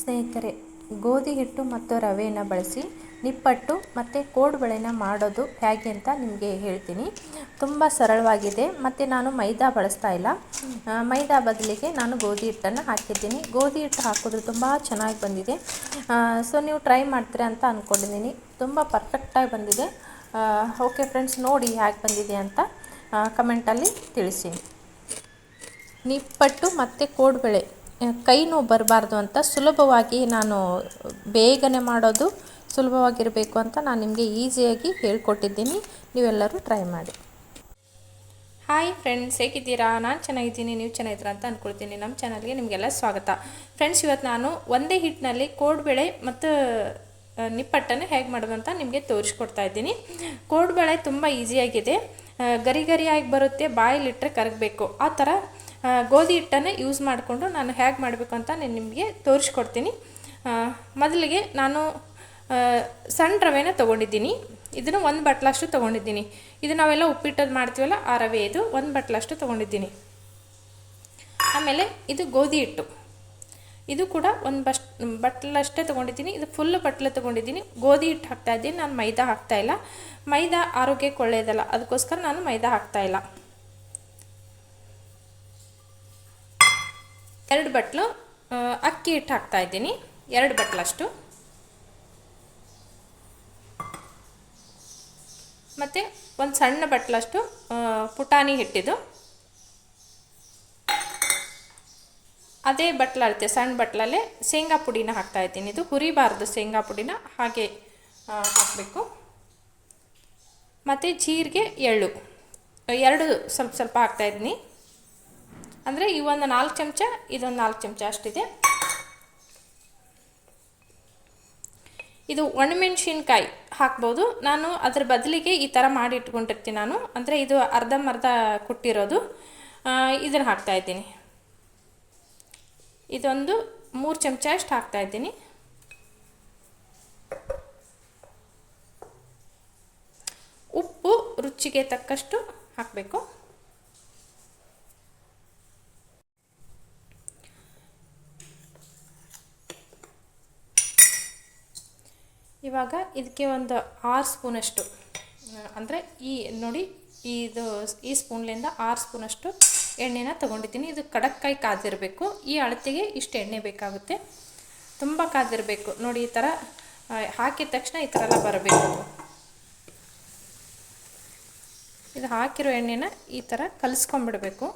ಸ್ನೇಹಿತರೆ, ಗೋಧಿ ಹಿಟ್ಟು ಮತ್ತು ರವೆಯನ್ನು ಬಳಸಿ ನಿಪ್ಪಟ್ಟು ಮತ್ತು ಕೋಡುಬಳೆನ ಮಾಡೋದು ಹೇಗೆ ಅಂತ ನಿಮಗೆ ಹೇಳ್ತೀನಿ. ತುಂಬ ಸರಳವಾಗಿದೆ. ಮತ್ತು ನಾನು ಮೈದಾ ಬಳಸ್ತಾ ಇಲ್ಲ. ಮೈದಾ ಬದಲಿಗೆ ನಾನು ಗೋಧಿ ಹಿಟ್ಟನ್ನು ಹಾಕಿದ್ದೀನಿ. ಗೋಧಿ ಹಿಟ್ಟು ಹಾಕಿದ್ರೆ ತುಂಬ ಚೆನ್ನಾಗಿ ಬಂದಿದೆ. ಸೊ ನೀವು ಟ್ರೈ ಮಾಡ್ತೀರಾ ಅಂತ ಅಂದ್ಕೊಂಡಿದ್ದೀನಿ ತುಂಬ ಪರ್ಫೆಕ್ಟಾಗಿ ಬಂದಿದೆ. ಓಕೆ ಫ್ರೆಂಡ್ಸ್ ನೋಡಿ ಹೇಗೆ ಬಂದಿದೆ ಅಂತ ಕಮೆಂಟಲ್ಲಿ ತಿಳಿಸಿ. ನಿಪ್ಪಟ್ಟು ಮತ್ತು ಕೋಡುಬಳೆ ಕೈ ನೋವು ಬರಬಾರ್ದು ಅಂತ ಸುಲಭವಾಗಿ ನಾನು ಬೇಗನೆ ಮಾಡೋದು ಸುಲಭವಾಗಿರಬೇಕು ಅಂತ ನಾನು ನಿಮಗೆ ಈಸಿಯಾಗಿ ಹೇಳ್ಕೊಟ್ಟಿದ್ದೀನಿ. ನೀವೆಲ್ಲರೂ ಟ್ರೈ ಮಾಡಿ. ಹಾಯ್ ಫ್ರೆಂಡ್ಸ್, ಹೇಗಿದ್ದೀರಾ? ನಾನು ಚೆನ್ನಾಗಿದ್ದೀನಿ, ನೀವು ಚೆನ್ನಾಗಿದ್ದೀರಾ ಅಂತ ಅಂದ್ಕೊಳ್ತೀನಿ ನಮ್ಮ ಚಾನಲ್ಗೆ ನಿಮಗೆಲ್ಲ ಸ್ವಾಗತ. ಫ್ರೆಂಡ್ಸ್, ಇವತ್ತು ನಾನು ಒಂದೇ ಹಿಟ್ಟಿನಲ್ಲಿ ಕೋಡ್ಬೇಳೆ ಮತ್ತು ನಿಪ್ಪಟ್ಟನ್ನು ಹೇಗೆ ಮಾಡೋದು ಅಂತ ನಿಮಗೆ ತೋರಿಸ್ಕೊಡ್ತಾ ಇದ್ದೀನಿ. ಕೋಡುಬಳೆ ತುಂಬ ಈಸಿಯಾಗಿದೆ. ಗರಿ ಗರಿಯಾಗಿ ಬರುತ್ತೆ ಬಾಯಿಲಿಟ್ಟರೆ ಕರಗಬೇಕು. ಆ ಥರ ಗೋಧಿ ಹಿಟ್ಟನ್ನು ಯೂಸ್ ಮಾಡಿಕೊಂಡು ನಾನು ಹೇಗೆ ಮಾಡಬೇಕು ಅಂತ ನಾನು ನಿಮಗೆ ತೋರಿಸ್ಕೊಡ್ತೀನಿ. ಮೊದಲಿಗೆ ನಾನು ಸಣ್ಣ ರವೆನ ತೊಗೊಂಡಿದ್ದೀನಿ. ಇದನ್ನು ಒಂದು ಬಟ್ಲಷ್ಟು ತೊಗೊಂಡಿದ್ದೀನಿ. ಇದು ನಾವೆಲ್ಲ ಉಪ್ಪಿಟ್ಟದ್ದು ಮಾಡ್ತೀವಲ್ಲ ಆ ರವೆ ಇದು ಒಂದು ಬಟ್ಲಷ್ಟು ತೊಗೊಂಡಿದ್ದೀನಿ. ಆಮೇಲೆ ಇದು ಗೋಧಿ ಹಿಟ್ಟು. ಇದು ಕೂಡ ಒಂದು ಬಸ್, ಬಟ್ಲಷ್ಟೇ ತೊಗೊಂಡಿದ್ದೀನಿ. ಇದು ಫುಲ್ ಬಟ್ಲು ತೊಗೊಂಡಿದ್ದೀನಿ. ಗೋಧಿ ಹಿಟ್ಟು ಹಾಕ್ತಾ ಇದ್ದೀನಿ. ನಾನು ಮೈದಾ ಹಾಕ್ತಾ ಇಲ್ಲ. ಮೈದಾ ಆರೋಗ್ಯಕ್ಕೆ ಒಳ್ಳೆಯದಲ್ಲ ಅದಕ್ಕೋಸ್ಕರ ನಾನು ಮೈದಾ ಹಾಕ್ತಾ ಎರಡು ಬಟ್ಲು ಅಕ್ಕಿ ಹಿಟ್ಟು ಹಾಕ್ತಾ ಇದ್ದೀನಿ. ಎರಡು ಬಟ್ಲಷ್ಟು. ಮತ್ತು ಒಂದು ಸಣ್ಣ ಬಟ್ಲಷ್ಟು ಪುಟಾಣಿ ಹಿಟ್ಟಿದು. ಅದೇ ಬಟ್ಲ ಅಳತೆ, ಸಣ್ಣ ಬಟ್ಲಲ್ಲೇ ಶೇಂಗಾ ಪುಡಿನ ಹಾಕ್ತಾ ಇದ್ದೀನಿ. ಇದು ಹುರಿಬಾರ್ದು ಶೇಂಗಾ ಪುಡಿನ, ಹಾಗೆ ಹಾಕಬೇಕು. ಮತ್ತು ಜೀರಿಗೆ ಎಳ್ಳು. ಎರಡು ಸ್ವಲ್ಪ ಸ್ವಲ್ಪ ಹಾಕ್ತಾ ಇದ್ದೀನಿ. ಅಂದರೆ ಈ ಒಂದು ನಾಲ್ಕು ಚಮಚ, ಇದೊಂದು ನಾಲ್ಕು ಚಮಚ ಅಷ್ಟಿದೆ. ಇದು ಒಣಮೆಣ್ಸಿನ್ಕಾಯಿ ಹಾಕ್ಬೋದು. ನಾನು ಅದ್ರ ಬದಲಿಗೆ ಈ ಥರ ಮಾಡಿ ಇಟ್ಕೊಂಡಿರ್ತೀನಿ ನಾನು. ಅಂದರೆ ಇದು ಅರ್ಧಂಬರ್ಧ ಕುಟ್ಟಿರೋದು. ಇದನ್ನು ಹಾಕ್ತಾ ಇದ್ದೀನಿ. ಇದೊಂದು ಮೂರು ಚಮಚ ಅಷ್ಟು ಹಾಕ್ತಾ ಇದ್ದೀನಿ. ಉಪ್ಪು ರುಚಿಗೆ ತಕ್ಕಷ್ಟು ಹಾಕಬೇಕು. ಇವಾಗ ಇದಕ್ಕೆ ಒಂದು ಆರು ಸ್ಪೂನಷ್ಟು ಅಂದರೆ ಈ ನೋಡಿ ಇದು ಈ ಸ್ಪೂನ್ಲಿಂದ ಆರು ಸ್ಪೂನಷ್ಟು ಎಣ್ಣೆನ ತೊಗೊಂಡಿದ್ದೀನಿ. ಇದು ಕಡಕ್ಕಾಯಿ ಕಾದಿರಬೇಕು. ಈ ಅಳತೆಗೆ ಇಷ್ಟು ಎಣ್ಣೆ ಬೇಕಾಗುತ್ತೆ. ತುಂಬ ಕಾದಿರಬೇಕು. ನೋಡಿ, ಈ ಥರ ಹಾಕಿದ ತಕ್ಷಣ ಈ ಥರ ಎಲ್ಲ ಬರಬೇಕು. ಇದು ಹಾಕಿರೋ ಎಣ್ಣೆನ ಈ ಥರ ಕಲಿಸ್ಕೊಂಬಿಡಬೇಕು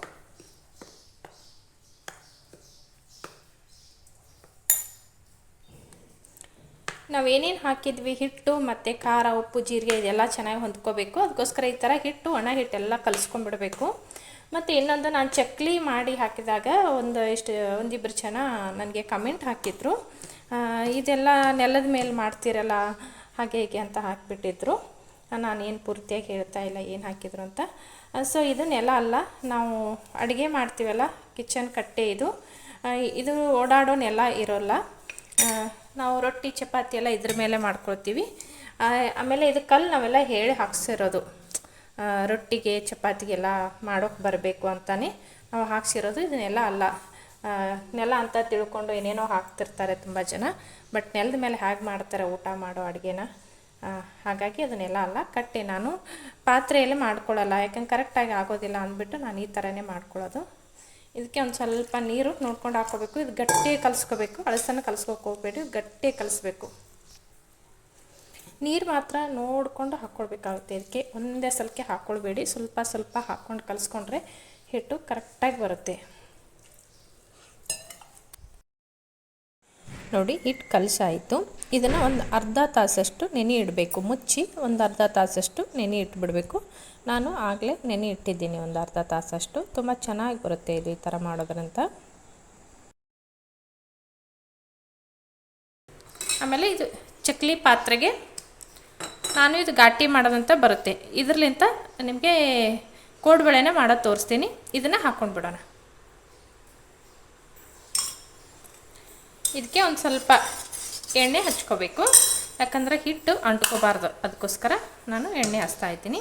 ನಾವು ಏನೇನು ಹಾಕಿದ್ವಿ? ಹಿಟ್ಟು ಮತ್ತು ಖಾರ, ಉಪ್ಪು, ಜೀರಿಗೆ ಇದೆಲ್ಲ ಚೆನ್ನಾಗಿ ಹೊಂದ್ಕೋಬೇಕು. ಅದಕ್ಕೋಸ್ಕರ ಈ ಥರ ಹಿಟ್ಟು, ಒಣ ಹಿಟ್ಟೆಲ್ಲ ಕಲಿಸ್ಕೊಂಡ್ಬಿಡಬೇಕು. ಮತ್ತು ಇನ್ನೊಂದು ನಾನು ಚಕ್ಲಿ ಮಾಡಿ ಹಾಕಿದಾಗ ಒಂದು ಇಷ್ಟು ಒಂದಿಬ್ಬರು ಜನ ನನಗೆ ಕಮೆಂಟ್ ಹಾಕಿದ್ರು. ಇದೆಲ್ಲ ನೆಲದ ಮೇಲೆ ಮಾಡ್ತೀರಲ್ಲ, ಹಾಗೆ ಹೀಗೆ ಅಂತ ಹಾಕಿಬಿಟ್ಟಿದ್ರು. ನಾನೇನು ಪೂರ್ತಿಯಾಗಿ ಹೇಳ್ತಾ ಇಲ್ಲ ಏನು ಹಾಕಿದ್ರು ಅಂತ. ಸೊ ಇದು ನೆಲ ಅಲ್ಲ, ನಾವು ಅಡುಗೆ ಮಾಡ್ತೀವಲ್ಲ, ಕಿಚನ್ ಕಟ್ಟೆ ಇದು. ಇದು ಓಡಾಡೋ ನೆಲ ಇರೋಲ್ಲ ನಾವು ರೊಟ್ಟಿ, ಚಪಾತಿ ಎಲ್ಲ ಇದ್ರ ಮೇಲೆ ಮಾಡ್ಕೊಳ್ತೀವಿ. ಆಮೇಲೆ ಇದು ಕಲ್ಲು ನಾವೆಲ್ಲ ಹೇಳಿ ಹಾಕ್ಸಿರೋದು. ರೊಟ್ಟಿಗೆ, ಚಪಾತಿಗೆಲ್ಲ ಮಾಡೋಕೆ ಬರಬೇಕು ಅಂತಾನೆ ನಾವು ಹಾಕ್ಸಿರೋದು. ಇದನ್ನೆಲ್ಲ ಅಲ್ಲ. ನೆಲ ಅಂತ ತಿಳ್ಕೊಂಡು ಏನೇನೋ ಹಾಕ್ತಿರ್ತಾರೆ ತುಂಬ ಜನ. ಬಟ್ ನೆಲದ ಮೇಲೆ ಹೇಗೆ ಮಾಡ್ತಾರೆ ಊಟ ಮಾಡೋ ಅಡುಗೆನ? ಹಾಗಾಗಿ ಅದನ್ನೆಲ್ಲ ಅಲ್ಲ. ಕಟ್ಟೆ ನಾನು ಪಾತ್ರೆಯಲ್ಲಿ ಮಾಡ್ಕೊಳ್ಳಲ್ಲ. ಯಾಕಂದ್ರೆ ಕರೆಕ್ಟಾಗಿ ಆಗೋದಿಲ್ಲ ಅಂದ್ಬಿಟ್ಟು ನಾನು ಈ ಥರನೇ ಮಾಡ್ಕೊಳ್ಳೋದು. ಇದಕ್ಕೆ ಒಂದು ಸ್ವಲ್ಪ ನೀರು ನೋಡ್ಕೊಂಡು ಹಾಕೋಬೇಕು. ಇದು ಗಟ್ಟಿ ಕಲಿಸ್ಕೋಬೇಕು. ಅಳಸನ್ನು ಕಲಿಸ್ಕೋಕೆ ಹೋಗ್ಬೇಡಿ. ಗಟ್ಟಿ ಕಲಿಸ್ಬೇಕು. ನೀರು ಮಾತ್ರ ನೋಡಿಕೊಂಡು ಹಾಕ್ಕೊಳ್ಬೇಕಾಗುತ್ತೆ ಇದಕ್ಕೆ. ಒಂದೇ ಸಲಕ್ಕೆ ಹಾಕ್ಕೊಳ್ಬೇಡಿ ಸ್ವಲ್ಪ ಸ್ವಲ್ಪ ಹಾಕ್ಕೊಂಡು ಕಲಸ್ಕೊಂಡ್ರೆ ಹಿಟ್ಟು ಕರೆಕ್ಟಾಗಿ ಬರುತ್ತೆ. ನೋಡಿ ಹಿಟ್ಟು ಕಲಸಾಯಿತು. ಇದನ್ನು ಒಂದು ಅರ್ಧ ತಾಸಷ್ಟು ನೆನೆ ಇಡಬೇಕು. ಮುಚ್ಚಿ ಒಂದು ಅರ್ಧ ತಾಸಷ್ಟು ನೆನೆ ಇಟ್ಬಿಡಬೇಕು. ನಾನು ಆಗಲೇ ನೆನೆ ಇಟ್ಟಿದ್ದೀನಿ ಒಂದು ಅರ್ಧ ತಾಸಷ್ಟು. ತುಂಬ ಚೆನ್ನಾಗಿ ಬರುತ್ತೆ ಇದು ಈ ಥರ ಮಾಡೋದ್ರಂತ. ಆಮೇಲೆ ಇದು ಚಕ್ಲಿ ಪಾತ್ರೆಗೆ ನಾನು ಇದು ಘಾಟಿ ಮಾಡೋದಂತ ಬರುತ್ತೆ. ಇದರಲ್ಲಿಂತ ನಿಮಗೆ ಕೋಡ್ಬಳೆನೇ ಮಾಡೋದು ತೋರಿಸ್ತೀನಿ. ಇದನ್ನು ಹಾಕ್ಕೊಂಡು ಬಿಡೋಣ ಇದಕ್ಕೆ ಒಂದು ಸ್ವಲ್ಪ ಎಣ್ಣೆ ಹಚ್ಕೋಬೇಕು. ಯಾಕಂದರೆ ಹಿಟ್ಟು ಅಂಟ್ಕೋಬಾರ್ದು. ಅದಕ್ಕೋಸ್ಕರ ನಾನು ಎಣ್ಣೆ ಹಚ್ತಾ ಇದ್ದೀನಿ.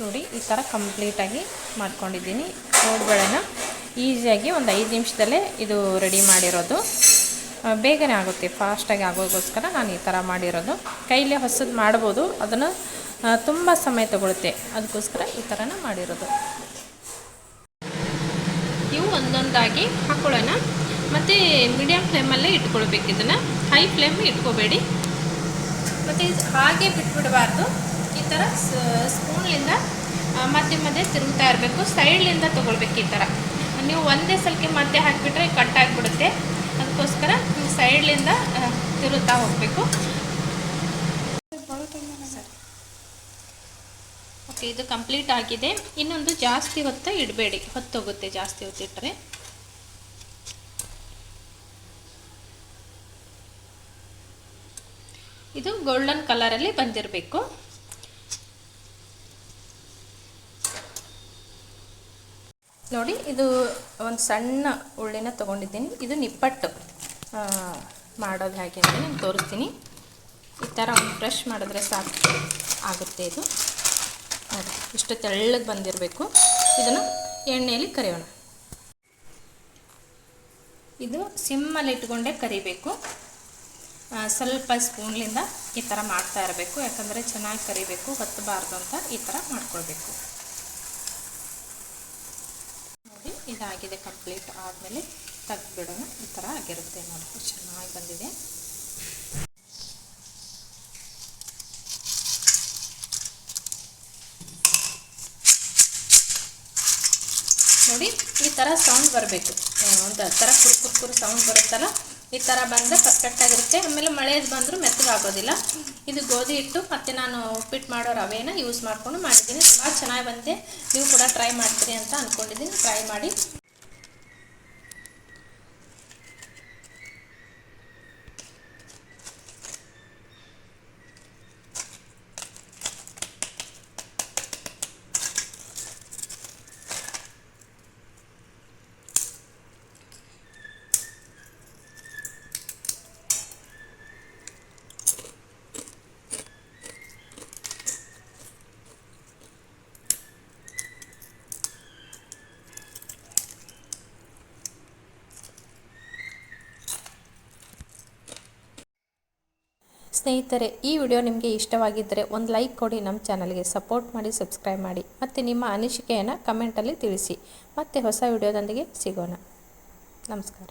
ನೋಡಿ, ಈ ಥರ ಕಂಪ್ಲೀಟಾಗಿ ಮಾಡ್ಕೊಂಡಿದ್ದೀನಿ. ಕೋಡ್ಬಳೆನ ಈಸಿಯಾಗಿ ಒಂದು ಐದು ನಿಮಿಷದಲ್ಲೇ ಇದು ರೆಡಿ ಮಾಡಿರೋದು. ಬೇಗನೆ ಆಗುತ್ತೆ ಫಾಸ್ಟಾಗಿ ಆಗೋಗೋಸ್ಕರ ನಾನು ಈ ಥರ ಮಾಡಿರೋದು. ಕೈಲೇ ಹೊಸದು ಮಾಡ್ಬೋದು, ಅದನ್ನು ತುಂಬ ಸಮಯ ತಗೊಳುತ್ತೆ. ಅದಕ್ಕೋಸ್ಕರ ಈ ಥರನ ಮಾಡಿರೋದು. ಇವು ಒಂದೊಂದಾಗಿ ಹಾಕೊಳ್ಳೋಣ. ಮತ್ತು ಮೀಡಿಯಮ್ ಫ್ಲೇಮಲ್ಲೇ ಇಟ್ಕೊಳ್ಬೇಕು ಇದನ್ನು. ಹೈ ಫ್ಲೇಮ್ ಇಟ್ಕೋಬೇಡಿ. ಮತ್ತು ಹಾಗೆ ಬಿಟ್ಬಿಡಬಾರ್ದು. ಈ ಥರ ಸ್ಪೂನ್ಲಿಂದ ಮಧ್ಯೆ ಮಧ್ಯೆ ತಿರುಗ್ತಾ ಇರಬೇಕು. ಸೈಡ್ಲಿಂದ ತೊಗೊಳ್ಬೇಕು ಈ ಥರ ನೀವು ಒಂದೇ ಸಲಕ್ಕೆ ಮಧ್ಯೆ ಹಾಕಿಬಿಟ್ರೆ ಕಟ್ ಆಗಿಬಿಡುತ್ತೆ. ಅದಕ್ಕೋಸ್ಕರ ನೀವು ಸೈಡ್ಲಿಂದ ತಿರುಗ್ತಾ ಹೋಗಬೇಕು. ಓಕೆ, ಇದು ಕಂಪ್ಲೀಟ್ ಆಗಿದೆ. ಇನ್ನೊಂದು ಜಾಸ್ತಿ ಹೊತ್ತು ಇಡಬೇಡಿ. ಹೊತ್ತೋಗುತ್ತೆ ಜಾಸ್ತಿ ಹೊತ್ತಿಟ್ಟರೆ ಇದು ಗೋಲ್ಡನ್ ಕಲರಲ್ಲಿ ಬಂದಿರಬೇಕು. ನೋಡಿ, ಇದು ಒಂದು ಸಣ್ಣ ಉಳ್ಳಿನ ತೊಗೊಂಡಿದ್ದೀನಿ. ಇದು ನಿಪ್ಪಟ್ಟು. ಮಾಡೋದು ಹೇಗೆ ಅಂತ ನಾನು ತೋರಿಸ್ತೀನಿ. ಈ ಥರ ಒಂದು ಬ್ರಷ್ ಮಾಡಿದ್ರೆ ಸಾಕು. ಆಗುತ್ತೆ ಇದು. ನೋಡಿ, ಇಷ್ಟು ತೆಳ್ಳಗೆ ಬಂದಿರಬೇಕು. ಇದನ್ನು ಎಣ್ಣೆಯಲ್ಲಿ ಕರಿಯೋಣ. ಇದು ಸಿಮ್ಮಲ್ಲಿ ಇಟ್ಕೊಂಡೇ ಕರಿಬೇಕು. ಸ್ವಲ್ಪ ಸ್ಪೂನ್ಲಿಂದ ಈ ಥರ ಮಾಡ್ತಾ ಇರಬೇಕು. ಯಾಕಂದರೆ ಚೆನ್ನಾಗಿ ಕರಿಬೇಕು ಹೊತ್ತಬಾರ್ದು ಅಂತ ಈ ಥರ ಮಾಡ್ಕೊಳ್ಬೇಕು ನೋಡಿ ಇದಾಗಿದೆ ಕಂಪ್ಲೀಟ್ ಆದಮೇಲೆ ತೆಗ್ದುಬಿಡೋಣ. ಈ ಥರ ಆಗಿರುತ್ತೆ ನೋಡಿ. ಚೆನ್ನಾಗಿ ಬಂದಿದೆ. ನೋಡಿ, ಈ ಥರ ಸೌಂಡ್ ಬರಬೇಕು. ಒಂದು ಥರ ಕುರು ಸೌಂಡ್ ಬರುತ್ತಲ್ಲ ಈ ಥರ ಬಂದರೆ ಪರ್ಫೆಕ್ಟಾಗಿರುತ್ತೆ ಆಮೇಲೆ ಮಳೆದು ಬಂದರೂ ಮೆತ್ತಗಾಗೋದಿಲ್ಲ ಇದು ಗೋಧಿ ಹಿಟ್ಟು ಮತ್ತು ನಾನು ಉಪ್ಪಿಟ್ಟು ಮಾಡೋ ರವೆನ ಯೂಸ್ ಮಾಡಿಕೊಂಡು ಮಾಡಿದ್ದೀನಿ. ತುಂಬ ಚೆನ್ನಾಗಿ ಬಂದೆ ನೀವು ಕೂಡ ಟ್ರೈ ಮಾಡ್ತೀರಿ ಅಂತ ಅಂದ್ಕೊಂಡಿದ್ದೀನಿ ಟ್ರೈ ಮಾಡಿ. ಸ್ನೇಹಿತರೆ, ಈ ವಿಡಿಯೋ ನಿಮಗೆ ಇಷ್ಟವಾಗಿದ್ದರೆ ಒಂದು ಲೈಕ್ ಕೊಡಿ, ನಮ್ಮ ಚಾನಲ್ಗೆ ಸಪೋರ್ಟ್ ಮಾಡಿ, ಸಬ್ಸ್ಕ್ರೈಬ್ ಮಾಡಿ. ಮತ್ತು ನಿಮ್ಮ ಅನಿಸಿಕೆಯನ್ನು ಕಮೆಂಟಲ್ಲಿ ತಿಳಿಸಿ. ಮತ್ತೆ ಹೊಸ ವಿಡಿಯೋದೊಂದಿಗೆ ಸಿಗೋಣ. ನಮಸ್ಕಾರ.